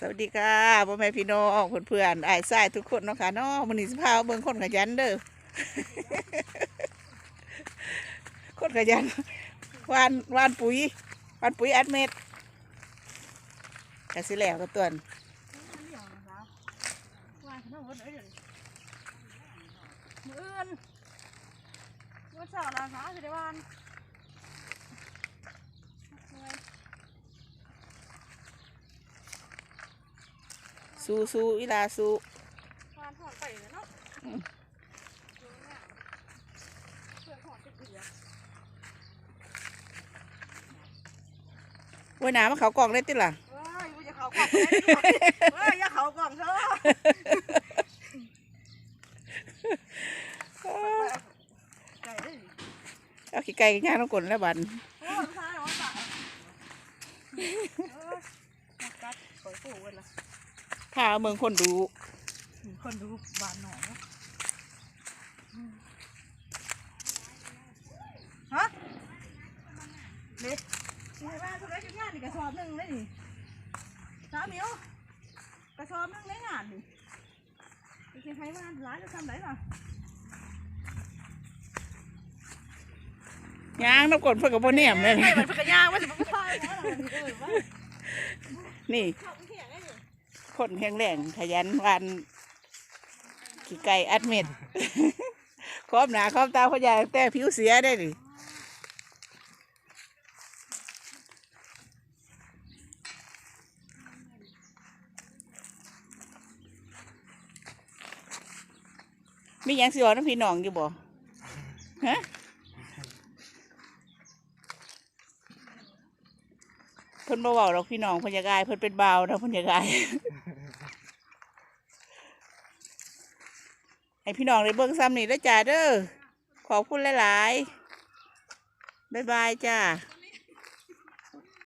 สวัสดีค่ะพ่อแม่พี่น้องเพื่อนๆไอ้สายทุกคนเนาะค่ะเนาะมันนี้สิพาเบิ่งคนขยันเด้อคนขยันวานวานปุ๋ยวานปุ๋ยอัดเม็ดกะสิแล้วก็ตัวนมืออื่นมือเสาร์ลาสาสิได้วานเมื่อย สู้สู้อีลาสู้วานถอดไปเลยเนาะดูเนี่ยเพื่อนถอดติดเหลือไว้หนามาเขากล่องได้ติล่ะเฮ้ยกูจะเขากล่องเลยเฮ้ยอย่าเขากล่องเถอะไก่ได้ดิเอาขี้ไก่ย่างน้ำกลนแล้วบัน โอ้ยซ้ายหัวตาเออนักกัดปล่อยปู่กันละพาเมืองคนดูคนดูบานหน่อยเนาะฮะเด็กมีบ้านทุกอย่างงานนี่กระสอบหนึ่งเลยนี่สามมิวกระสอบหนึ่งในงานนี่ไปกินไทยบ้านร้านจะทำไหนล่ะย่างน้ำกลนเพื่อกับโบเนียมเลยไม่เหมือนพกยางว่าจะไม่พายว่าอะไรนี่ คนแข็งแรงขยันวันขี้ไก่อัดเม็ดครอบหนาครอบตาพยาแต่ผิวเสียได้ดิมีหยังสิบอกน้ำพี่น้องอยู่บ่ฮะเพิ่นบ่เว้าหรอกพี่น้องเพิ่นอยากอายเพิ่นเป็นเบาวนะเพิ่นอยากอาย ให้พี่น้องได้เบิ้งซ้ำนี่แล้วจ้าเด้อขอบคุณหลายๆ บ๊ายบายจ้า